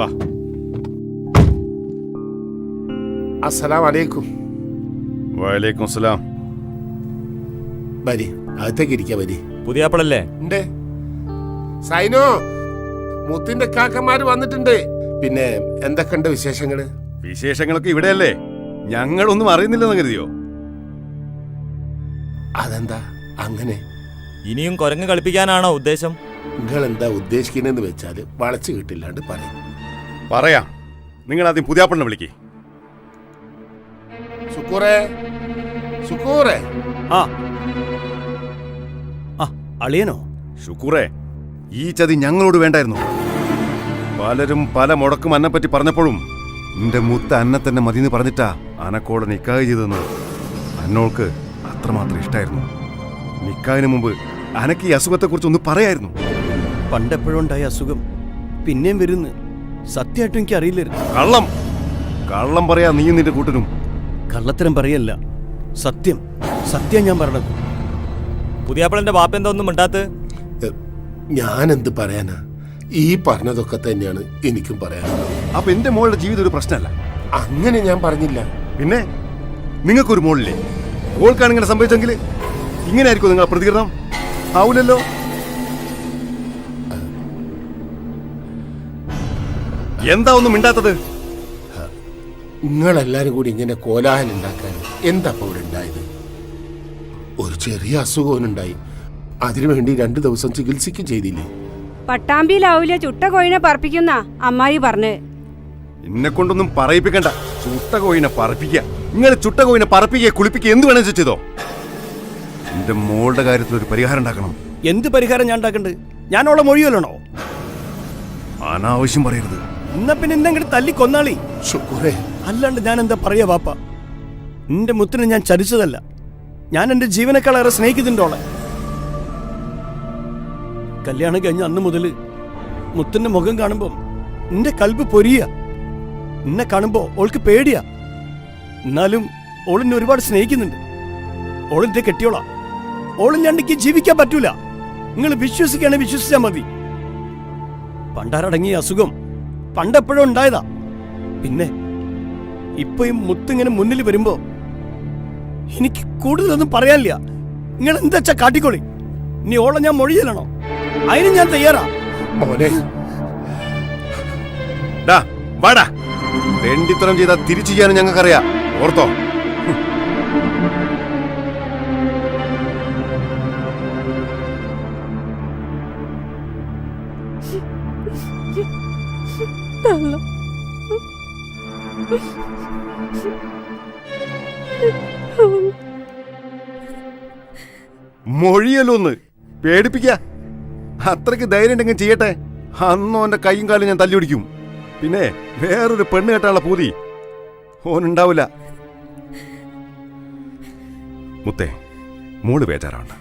വാ അസ്സലാം അലൈക്കും വലൈക്കും അസ്സലാം വരി അകത്തേക്ക് ഇരിക്കാ വരി പുതിയ ആപ്പിളല്ലേ ഉണ്ട്. സൈനോ മുത്തിന്റെ കാക്കന്മാര് വന്നിട്ടുണ്ട്. പിന്നെ എന്തൊക്കെയുണ്ട് വിശേഷങ്ങൾ? വിശേഷങ്ങളൊക്കെ ഇവിടെയല്ലേ. ഞങ്ങളൊന്നും അറിയുന്നില്ലെന്ന് കരുതിയോ? അതെന്താ? അങ്ങനെ. ഇനിയും കുരങ്ങ് കളിപ്പിക്കാനാണോ ഉദ്ദേശം? നിങ്ങൾ എന്താ ഉദ്ദേശിക്കുന്നതെന്ന് വെച്ചാൽ വളച്ചു കിട്ടില്ലാണ്ട് പറയും. പറയാം. നിങ്ങൾ ആദ്യം പുതിയാപ്പണ്ണ വിളിക്ക്. സുക്കൂറേ സുക്കൂറേ. ആ. ആ അളിയനോ? ഷുക്കൂറേ ഈ ചതി ഞങ്ങളോട് വേണ്ടായിരുന്നു. പലരും പല മുടക്കും അന്നെപ്പറ്റി പറഞ്ഞപ്പോഴും നിന്റെ മുത്ത അന്നെ തന്നെ മതിന്ന് പറഞ്ഞിട്ടാ അനക്കോടെ നിക്കാഹ് ചെയ്തെന്ന് അന്നോൾക്ക് അത്രമാത്രം ഇഷ്ടായിരുന്നു. നിക്കാഹിന് മുമ്പ് അനക്ക് ഈ അസുഖത്തെക്കുറിച്ച് ഒന്ന് പറയായിരുന്നു. പണ്ടെപ്പോഴുണ്ടായ അസുഖം പിന്നെയും വരുന്ന്. സത്യമായിട്ടും എനിക്ക് അറിയില്ലായിരുന്നു കള്ളം. കള്ളം പറയാ നീ നിന്റെ കൂട്ടനും കള്ളത്തരം പറയല്ല. സത്യം. സത്യം ഞാൻ പറഞ്ഞത്. പുതിയ ആപ്പിളിന്റെ ബാപ്പ എന്താ ഒന്നും മിണ്ടാത്ത? ഞാൻ എന്ത് പറയാനാ? ഈ പറഞ്ഞതൊക്കെ തന്നെയാണ് എനിക്കും പറയാനുള്ളത്. അപ്പൊ എന്റെ മോളുടെ ജീവിതം ഒരു പ്രശ്നമല്ല? അങ്ങനെ ഞാൻ പറഞ്ഞില്ല. പിന്നെ നിങ്ങൾക്കൊരു മോളില്ലേ? മോൾക്കാണ് ഇങ്ങനെ സംഭവിച്ചെങ്കിൽ ഇങ്ങനെ ആയിരിക്കും നിങ്ങളെ പ്രതികരണം? ആവൂലല്ലോ? എന്താ ഒന്നും മിണ്ടാത്തത്? നിങ്ങളെല്ലാരും കൂടി ഇങ്ങനെ കോലാഹലം ഉണ്ടാക്കാൻ എന്താ ഇവിടെ ഉണ്ടായത്? ഒരു ചെറിയ അസുഖം ഉണ്ടായി. അതിനുവേണ്ടി രണ്ടു ദിവസം ചികിത്സിക്കും ചെയ്തില്ലേ? പട്ടാമ്പിയിലാവൂലെ ചുട്ട കോഴിനെ പറപ്പിക്കുന്ന? അമ്മായി പറഞ്ഞ്. എന്നെ കൊണ്ടൊന്നും പറയിപ്പിക്കണ്ട. ചുട്ട കോയിനെ പറപ്പിക്കുക. നിങ്ങൾ ചുട്ട കോയിനെ പറപ്പിക്കുക കുളിപ്പിക്കുക എന്ത് വേണമെന്ന് ചെയ്തോ? എന്റെ മോളുടെ കാര്യത്തിൽ ഒരു പരിഹാരം ഉണ്ടാക്കണം. എന്ത് പരിഹാരം ഞാൻ ഉണ്ടാക്കണ്ട്? ഞാൻ അവളെ മൊഴിയല്ലോ അനാവശ്യം പറയരുത്. എന്നാ പിന്നെ എന്നെ അങ്ങോട്ട് തല്ലി കൊന്നാളി? അല്ലാണ്ട് ഞാൻ എന്താ പറയാ വാപ്പ? നിന്റെ മുത്തിനെ ഞാൻ ചരിച്ചതല്ല ഞാൻ എന്റെ ജീവനേക്കാളേറെ സ്നേഹിക്കുന്നുണ്ടോളെ കല്യാണം കഴിഞ്ഞ അന്ന് മുതൽ മുത്തിന്റെ മുഖം കാണുമ്പോ നിന്റെ കൽബ് പൊരിയ. നിന്നെ കാണുമ്പോ ഓൾക്ക് പേടിയാ. എന്നാലും ഓളിനെ ഒരുപാട് സ്നേഹിക്കുന്നുണ്ട്. ഓളിന്റെ കെട്ടിയോളാ. ഞണ്ടിക്ക് ജീവിക്കാൻ പറ്റൂല. നിങ്ങൾ വിശ്വസിക്കുകയാണെങ്കിൽ വിശ്വസിച്ചാൽ മതി. പണ്ടാരടങ്ങിയ അസുഖം പണ്ടെപ്പോഴും ഉണ്ടായതാ. പിന്നെ ഇപ്പൊ ഈ മുത്തിങ്ങനെ മുന്നിൽ വരുമ്പോ എനിക്ക് കൂടുതലൊന്നും പറയാനില്ല. നിങ്ങൾ എന്താ വെച്ചാ കാട്ടിക്കോളി? നീ ഓളെ ഞാൻ മൊഴിയലാണോ? അതിന് ഞാൻ തയ്യാറാ. മോനെ. ഡാ വാടാ. തെണ്ടിത്തരം ചെയ്താൽ തിരിച്ചു ചെയ്യാനും ഞങ്ങൾക്കറിയാം. ഓർത്തോ? മൊഴിയല്ലോന്ന് പേടിപ്പിക്ക. അത്രയ്ക്ക് ധൈര്യം ഉണ്ടെങ്കിൽ ചെയ്യട്ടെ. അന്നോ എന്റെ കൈയും കാലും ഞാൻ തല്ലി പിടിക്കും പിന്നെ വേറൊരു പെണ്ണ് കെട്ടാനുള്ള പൂതി ഓനുണ്ടാവില്ല. മുത്തേ മോൾ ബേജാറാവണ്ട.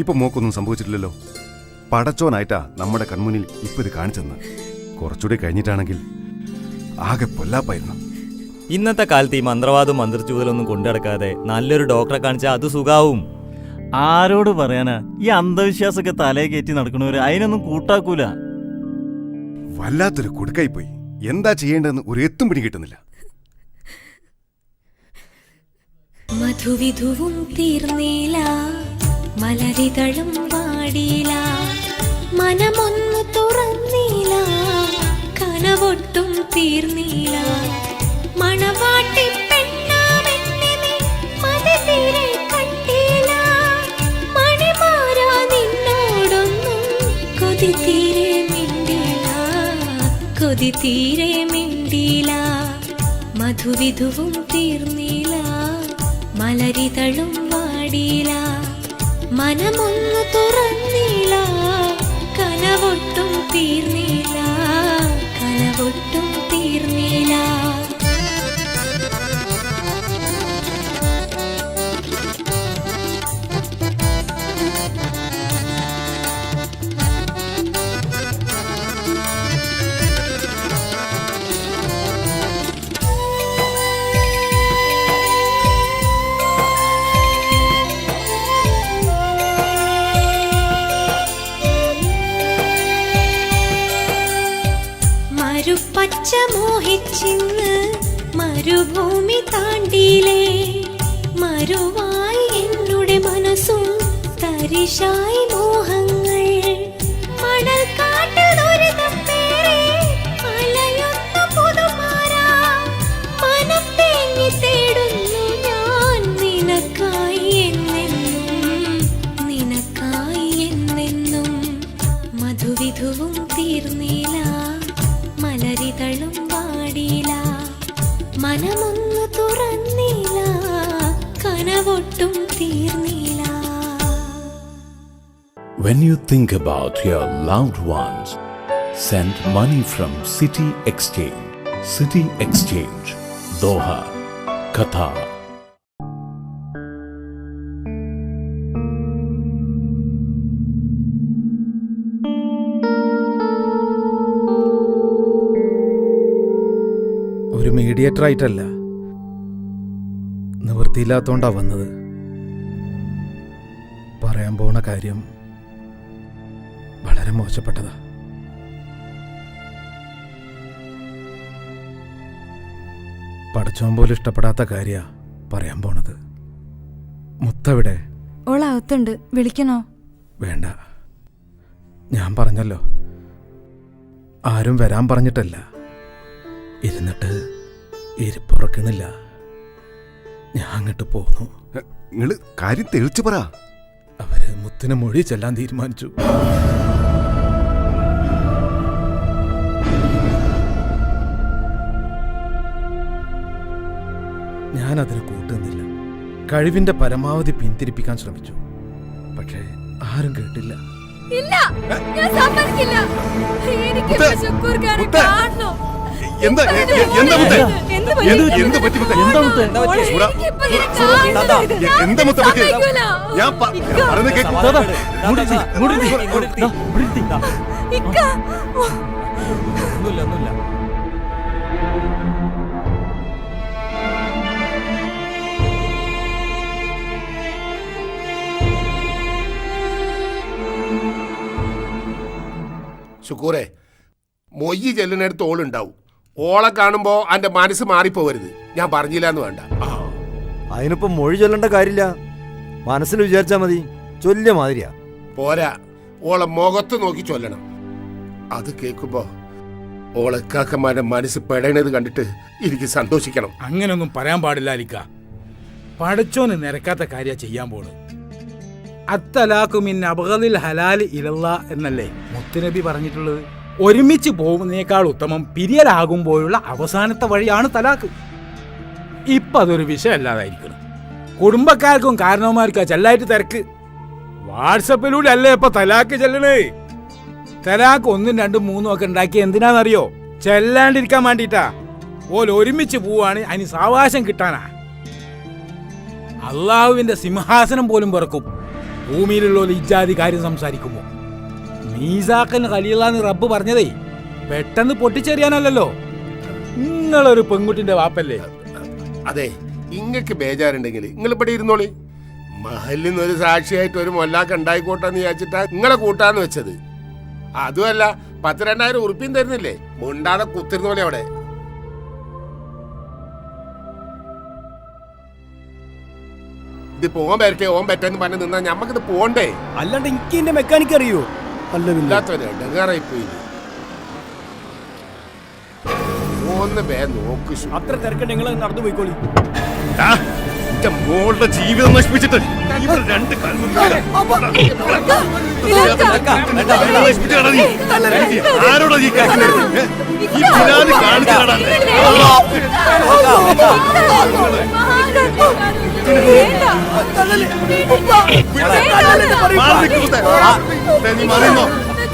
ഇപ്പൊ മോക്കൊന്നും സംഭവിച്ചിട്ടില്ലല്ലോ. പടച്ചോനായിട്ടാ നമ്മുടെ കൺമുന്നിൽ ഇപ്പൊ ഇത് കാണിച്ചെന്ന്. കുറച്ചുകൂടി കഴിഞ്ഞിട്ടാണെങ്കിൽ ആകെ പൊല്ലാപ്പായിരുന്നു. ഇന്നത്തെ കാലത്ത് ഈ മന്ത്രവാദവും മന്ത്രിച്ചൂതലൊന്നും കൊണ്ടുനടക്കാതെ നല്ലൊരു ഡോക്ടറെ കാണിച്ചാൽ അത് സുഖാവും. ആരോട് പറയാനാ? ഈ അന്ധവിശ്വാസമൊക്കെ തലയെ കയറ്റി നടക്കണവര് അതിനൊന്നും കൂട്ടാക്കൂല. വല്ലാത്തൊരു കുടുക്കായി പോയി എന്താ ചെയ്യേണ്ടതെന്ന് ഒരു എത്തും പിടി കിട്ടുന്നില്ല. മധുവിധുവും തീർന്നീല മലരിതളും വാടിയില മനമൊന്നു തുറന്നീല മധുവിധുവും തീർന്നില മലരിതളും കരുപ്പച്ച മോഹിച്ചിന്ന് മരുഭൂമി താണ്ടിയിലേ മരുവായി എന്നുടെ മനസ്സും തരിശായി മോഹങ്ങൾ. മണൽ കാട്ടിൽ ദുരിതപ്പേറെ അലയുന്ന പുതുമാരാ മനം തേങ്ങി ഞാൻ. നിനക്കായി എന്നെന്നും നിനക്കായി എന്നെന്നും മധുവിധുവും തീർന്നില്ല. മലരിതളും വാടിയില്ല മനമൊന്നു തുറന്നില്ല കനവൊട്ടും തീർന്നില്ല When you think about your loved ones, send money from City Exchange. City Exchange, Doha, Qatar. ഒരു മീഡിയേറ്റർ ആയിട്ടല്ല നിവൃത്തിയില്ലാത്തോണ്ടാ വന്നത്. പറയാൻ പോണ കാര്യം വളരെ മോശപ്പെട്ടതാ. പഠിച്ചോൻ പോലും ഇഷ്ടപ്പെടാത്ത കാര്യ പറയാൻ പോണത്. മുത്തവിടെ. ഓളകത്തുണ്ട് വിളിക്കണോ? വേണ്ട. ഞാൻ പറഞ്ഞല്ലോ. ആരും വരാൻ പറഞ്ഞിട്ടല്ല. ഇരുന്നിട്ട് ഇരിപ്പുറക്കണില്ല. ഞാൻ അങ്ങോട്ട് പോന്നു. നിങ്ങൾ കാര്യം തെളിച്ചു പറ. അവർ മുത്തിനെ മൊഴി ചെല്ലാൻ തീരുമാനിച്ചു. ഞാൻ അതിന് കൂട്ടുന്നില്ല. കഴിവിന്റെ പരമാവധി പിന്തിരിപ്പിക്കാൻ ശ്രമിച്ചു. പക്ഷേ ആരും കേട്ടില്ല. ഇല്ല ഞാൻ സമ്മതിക്കില്ല. എനിക്ക്. കാണണം. എന്താ എന്താ മുത്തേ? പറ്റി? മുത്തേ എന്താ മുത്തേ? എന്താ മുത്തേ? പറ്റി? ഞാൻ പറയുന്നത്. ഒന്നുമില്ല ഒന്നുമില്ല. ശുക്കൂറെ മൊയ്യ് ചെല്ലിനടുത്ത് ഓളുണ്ടാവും. ഓളെ കാണുമ്പോ അന്റെ മനസ്സ് മാറിപ്പോവരുത്. ഞാൻ പറഞ്ഞില്ല എന്ന് വേണ്ട. ആ അതിനിപ്പോ മൊഴി ചൊല്ലേണ്ട കാര്യമില്ല. മനസ്സിൽ വിചാരിച്ചാ മതി. ചൊല്ലിയ മാതിരിയാ. പോരാ. ഓളെ മുഖത്ത് നോക്കി ചൊല്ലണം. അത് കേൾക്കുമ്പോ ഓളെക്കാക്കന്മാരുടെ മനസ്സ് പെടയണത് കണ്ടിട്ട് എനിക്ക് സന്തോഷിക്കണം. അങ്ങനൊന്നും പറയാൻ പാടില്ല അലിക്ക. പടച്ചോന് നിരക്കാത്ത കാര്യ ചെയ്യാൻ പോണ്. അത്തലാക്കുമിൻ അബഹദിൽ ഹലാൽ ഇലല്ല എന്നല്ലേ മുത്തുനബി പറഞ്ഞിട്ടുള്ളത്? ഒരുമിച്ച് പോകുന്നതിനേക്കാൾ ഉത്തമം പിരിയലാകുമ്പോഴുള്ള അവസാനത്തെ വഴിയാണ് തലാക്ക്. ഇപ്പം അതൊരു വിഷയമല്ലാതായിരിക്കണം കുടുംബക്കാർക്കും കാരണവന്മാർക്കും ചെല്ലായിട്ട് തിരക്ക്. വാട്സപ്പിലൂടെ അല്ലേ ഇപ്പൊ തലാക്ക് ചെല്ലണേ? തലാക്ക് ഒന്നും രണ്ടും മൂന്നും ഒക്കെ ഉണ്ടാക്കി എന്തിനാണെന്നറിയോ ചെല്ലാണ്ടിരിക്കാൻ വേണ്ടിട്ടാ ഓൽ ഒരുമിച്ച് പോവാണ് അതിന് സാവകാശം കിട്ടാനാ. അള്ളാഹുവിന്റെ സിംഹാസനം പോലും പിറക്കും. ഭൂമിയിലുള്ള ഇജാതി കാര്യം സംസാരിക്കുമ്പോ. മീസാക്കൻ ഖലീലാന്ന് റബ്ബ് പറഞ്ഞതേ പെട്ടെന്ന് പൊട്ടിച്ചെറിയാനല്ലല്ലോ. നിങ്ങളൊരു പെൺകുട്ടിന്റെ വാപ്പല്ലേ? അതെ ഇങ്ങക്ക് ബേജാറുണ്ടെങ്കിൽ നിങ്ങൾ ഇവിടെ ഇരുന്നോളി. മഹലിൽ നിന്ന് ഒരു സാക്ഷിയായിട്ട് ഒരു മൊല്ലാക്ക ഉണ്ടായിക്കോട്ടെന്ന് വിചാരിച്ചിട്ടാ നിങ്ങളെ കൂട്ടാന്ന് വെച്ചത്. അതുമല്ല പത്ത് രണ്ടായിരം ഉറുപ്പിയും തരുന്നില്ലേ? മുണ്ടാതെ കുത്തിരുന്നോളെ അവിടെ. ഇത് പോകാൻ പറ്റേ ഓൻ പറ്റേന്ന് പറഞ്ഞ് നിന്നാ ഞമ്മക്കിത് പോണ്ടേ? അല്ലാണ്ട് എനിക്ക് എന്റെ മെക്കാനിക്ക് അറിയോ? അത്ര തിരക്കുണ്ട് നിങ്ങൾ നടന്നു പോയിക്കോളി എന്റെ മോളുടെ ജീവിതം നശിപ്പിച്ചിട്ട് ഇവിടെ രണ്ട്. ആരോടാ നീ കേൾക്കുന്നത് ഏ? ഈ ബിലാൽ നീ മാറി നിന്നോ.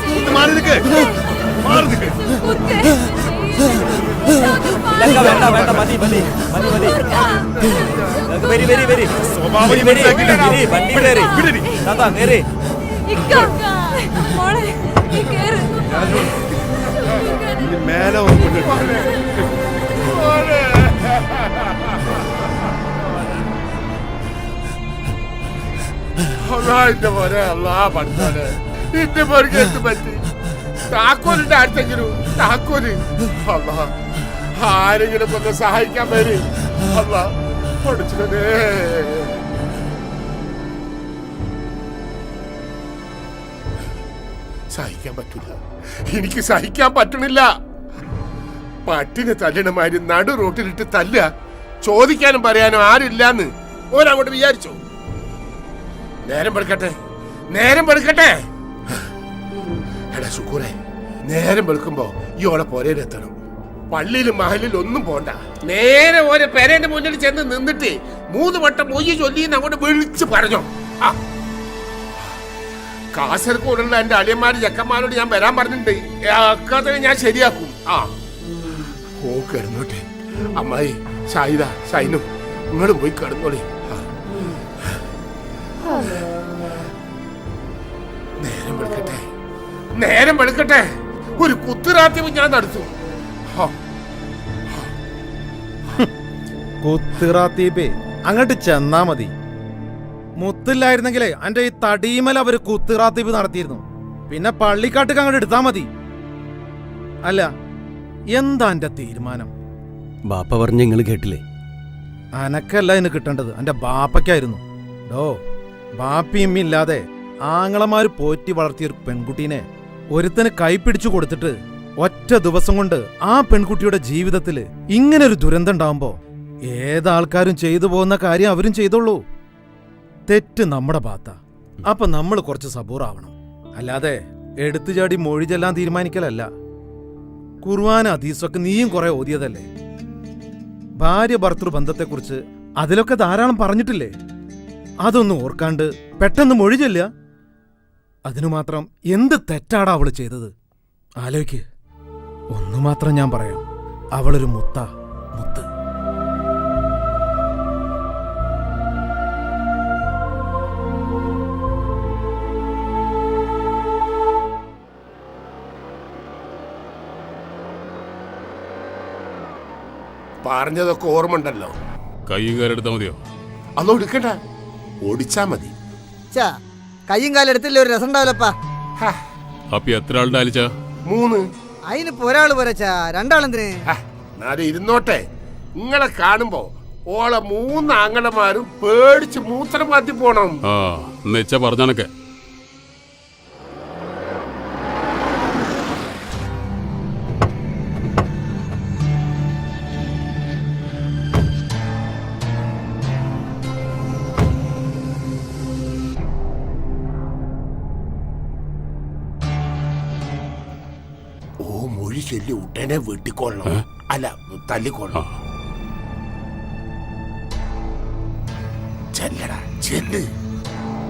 മുത്തേ, മാറി നിൽക്ക് മാറി നിൽക്ക് വേണ്ട വേണ്ട മതി മതി മതി മതി വരി വരി വരി സ്വഭാവം വരി, നീ മോനെ, അല്ലാ, പഠിച്ചോനെ. എന്റെ മോനിക്ക് എന്ത് പറ്റി താക്കോലിന്റെ അടുത്തെങ്കിലും താക്കോൽ അല്ലാ ആരെങ്കിലും ഒന്ന് സഹായിക്കാൻ പേര് അല്ല പഠിച്ചേ സഹിക്കാൻ പറ്റില്ല എനിക്ക് സഹിക്കാൻ പറ്റണില്ല പട്ടിന് തല്ലണമാര് നടു റോട്ടിലിട്ട് തല്ല ചോദിക്കാനും പറയാനും ആരില്ലാന്ന് ഓരങ്ങോട്ട് വിചാരിച്ചോ നേരം പെടുക്കട്ടെ നേരം പെടുക്കട്ടെ എടാ സുക്കൂറെ നേരം വെളുക്കുമ്പോ ഈ ഓളെ പോരയിലെത്തണം പള്ളിയിലും മഹലിലും ഒന്നും പോണ്ട. നേരെ ഓരോ പേരേന്റെ മുന്നിൽ ചെന്ന് നിന്നിട്ട് മൂന്ന് വട്ടം മൊയ്യ ചൊല്ലി അങ്ങോട്ട് വിളിച്ച് പറഞ്ഞോ. ആ. കാസർഗോഡുള്ള എന്റെ അളിയന്മാരും ചെക്കന്മാരോട് ഞാൻ വരാൻ പറഞ്ഞിട്ടുണ്ട്. ഞാൻ ശരിയാക്കും. ആ. ഓ കിടന്നോട്ടെ. അമ്മായി ഷായിദ ഷൈനു നിങ്ങൾ പോയി കിടന്നോളി. നേരം വെളുക്കട്ടെ. നേരം വെളുക്കട്ടെ. ഒരു കുത്തുരാത്യം ഞാൻ നടത്തു. ആ. അങ്ങോട്ട് ചെന്നാ മതി. മുത്തില്ലായിരുന്നെങ്കിലേ അന്റെ ഈ തടീമല അവർ കുത്തിറാത്തീപ് നടത്തിയിരുന്നു. പിന്നെ പള്ളിക്കാട്ടുക്ക് അങ്ങോട്ട് എടുത്താ മതി. അല്ല എന്താ എന്റെ തീരുമാനം? ബാപ്പ പറഞ്ഞ നിങ്ങൾ കേട്ടില്ലേ? അനക്കല്ല ഇന്ന് കിട്ടേണ്ടത്. എന്റെ ബാപ്പയ്ക്കായിരുന്നു. ഡോ ബാപ്പിയും ഇല്ലാതെ ആങ്ങളമാര് പോറ്റി വളർത്തിയൊരു പെൺകുട്ടീനെ ഒരുത്തന് കൈപ്പിടിച്ചു കൊടുത്തിട്ട് ഒറ്റ ദിവസം കൊണ്ട് ആ പെൺകുട്ടിയുടെ ജീവിതത്തിൽ ഇങ്ങനൊരു ദുരന്തം ഉണ്ടാവുമ്പോ ഏതാൾക്കാരും ചെയ്തു പോകുന്ന കാര്യം അവരും ചെയ്തോളൂ. തെറ്റ് നമ്മുടെ ഭാത്ത അപ്പൊ നമ്മൾ കുറച്ച് സബൂറാവണം അല്ലാതെ എടുത്തുചാടി മൊഴി ചെല്ലാൻ തീരുമാനിക്കലല്ല. കുർവാന അതീസൊക്കെ നീയും കുറെ ഓതിയതല്ലേ? ഭാര്യ ഭർത്തൃ ബന്ധത്തെക്കുറിച്ച് അതിലൊക്കെ ധാരാളം പറഞ്ഞിട്ടില്ലേ? അതൊന്നും ഓർക്കാണ്ട് പെട്ടെന്ന് മൊഴിചല്ല അതിനു മാത്രം എന്ത് തെറ്റാടാ അവൾ ചെയ്തത്? ആലോയ്ക്ക്. ഒന്നു മാത്രം ഞാൻ പറയാം. അവളൊരു മുത്ത മുത്ത്. പറഞ്ഞതൊക്കെ ഓർമ്മ ഉണ്ടല്ലോ കൈകാരെടുത്താ മതിയോ? അതോ എടുക്കണ്ട? ഓടിച്ചാ മതി. കയ്യും കാലം എടുത്തില്ല ഒരു രസം ഉണ്ടാവില്ലപ്പാ ഹാ, അപ്പൊ എത്ര ആളുടെ അലിച്ച? മൂന്ന്. അതിനിപ്പോ ഒരാൾ പോരച്ചാ രണ്ടാളെന്തിന്? എന്നാലും ഇരുന്നോട്ടെ. നിങ്ങളെ കാണുമ്പോ ഓളെ മൂന്ന് ആങ്ങളമാരും പേടിച്ച് മൂത്രം മാറ്റി പോണം. ആ എന്നുവെച്ചാ പറഞ്ഞാണൊക്കെ ഓ ശല്യം ഉടനെ വെട്ടിക്കൊള്ളണം. അല്ല തല്ലിക്കൊള്ളണം. ചെല്ലടാ ചെല്ല്.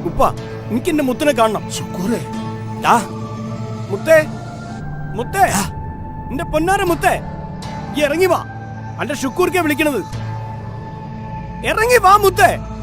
ഉപ്പ എനിക്ക് എന്റെ മുത്തിനെ കാണണം. ശുക്കൂറേ. മുത്തേ മുത്തേ. എന്റെ പൊന്നാര മുത്തേ. ഈ ഇറങ്ങി വാ. അന്റെ ഷുക്കൂർക്കെ വിളിക്കണത്. ഇറങ്ങി വാ മുത്തേ.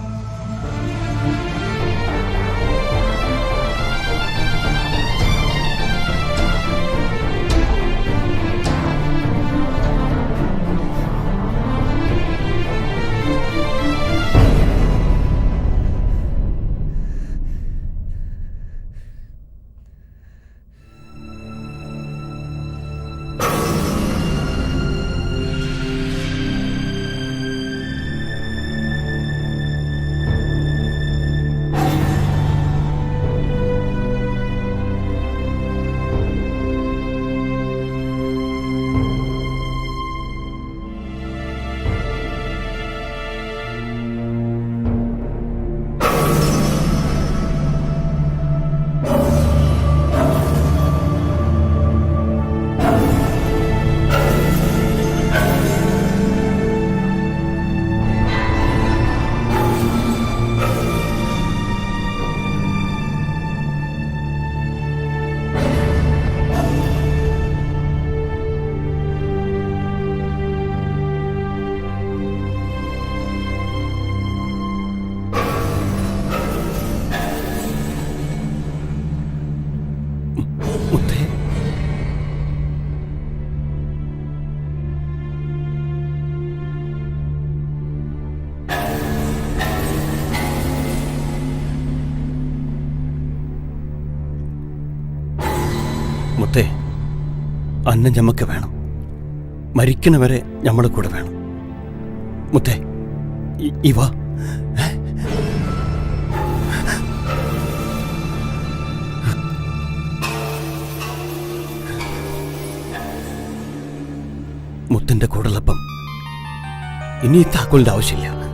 അന്ന ഞമ്മക്ക് വേണം. മരിക്കണവരെ ഞമ്മളെ കൂടെ വേണം. മുത്തേ ഇവ. മുത്തിന്റെ കൂടലപ്പം ഇനി താക്കോലിന്റെ ആവശ്യമില്ല.